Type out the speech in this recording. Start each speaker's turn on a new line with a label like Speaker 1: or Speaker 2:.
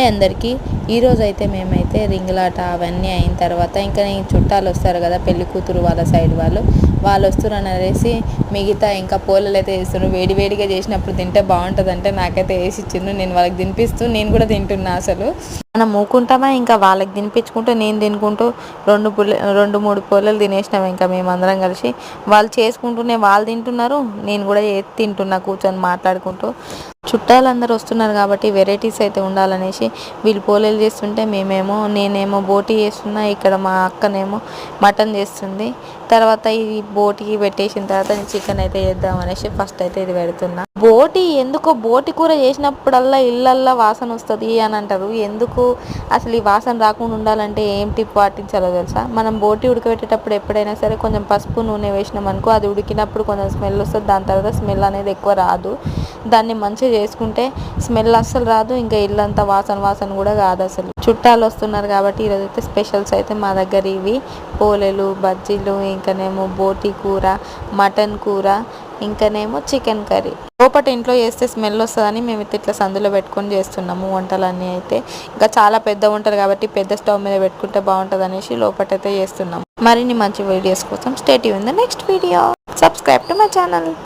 Speaker 1: Hi అందరికీ. ఈరోజు అయితే మేమైతే రింగులాట అవన్నీ అయిన తర్వాత ఇంకా నేను చుట్టాలు వస్తారు కదా పెళ్ళి కూతురు వాళ్ళ సైడ్ వాళ్ళు. వాళ్ళు వస్తున్నారు అనేసి మిగతా ఇంకా పోలలు అయితే వేస్తున్నారు. వేడి వేడిగా చేసినప్పుడు తింటే బాగుంటుంది అంటే నాకైతే వేసి ఇచ్చిండ్రు. నేను వాళ్ళకి తినిపిస్తూ నేను కూడా తింటున్నా అసలు. మనం మూకుంటామా ఇంకా వాళ్ళకి తినిపించుకుంటూ నేను తినుకుంటూ రెండు పుల్ల రెండు మూడు పూలలు తినేసినాం ఇంకా మేమందరం కలిసి. వాళ్ళు చేసుకుంటూనే వాళ్ళు తింటున్నారు. నేను కూడా ఏ- తింటున్నా కూర్చొని మాట్లాడుకుంటూ. చుట్టాలందరూ వస్తున్నారు కాబట్టి వెరైటీస్ అయితే ఉండాలనేసి వీళ్ళు పోలేలు చేస్తుంటే మేమేమో నేనేమో బోటి చేస్తున్నా ఇక్కడ మా అక్కనేమో మటన్ చేస్తుంది. తర్వాత ఇది బోటికి పెట్టేసిన తర్వాత నేను చికెన్ అయితే చేద్దాం అనేసి ఫస్ట్ అయితే ఇది పెడుతున్నా. బోటి ఎందుకో బోటి కూర చేసినప్పుడల్లా ఇళ్ళల్లా వాసన వస్తుంది అని అంటారు. ఎందుకు అసలు ఈ వాసన రాకుండా ఉండాలంటే ఏం టిప్ పాటించాలో తెలుసా? మనం బోటి ఉడకబెట్టేటప్పుడు ఎప్పుడైనా సరే కొంచెం పసుపు నూనె వేసినాం అనుకో అది ఉడికినప్పుడు కొంచెం స్మెల్ వస్తుంది. దాని తర్వాత స్మెల్ అనేది ఎక్కువ రాదు. దాన్ని మంచిగా చేసుకుంటే స్మెల్ అస్సలు రాదు. ఇంకా ఇల్లంతా వాసన వాసన కూడా కాదు అసలు. చుట్టాలు వస్తున్నారు కాబట్టి ఈరోజు అయితే స్పెషల్స్ అయితే మా దగ్గర ఇవి. పోలేలు బజ్జీలు ఇంకానేమో బోటి కూర మటన్ కూర ఇంకానేమో చికెన్ కర్రీ. లోపట ఇంట్లో చేస్తే స్మెల్ వస్తుందని మేము అయితే ఇట్లా సందులో పెట్టుకొని చేస్తున్నాము వంటలన్నీ అయితే. ఇంకా చాలా పెద్ద వంటలు కాబట్టి పెద్ద స్టవ్ మీద పెట్టుకుంటే బాగుంటుంది అనేసి లోపటైతే చేస్తున్నాము. మరిన్ని మంచి వీడియోస్ కోసం stay in the next video subscribe to my channel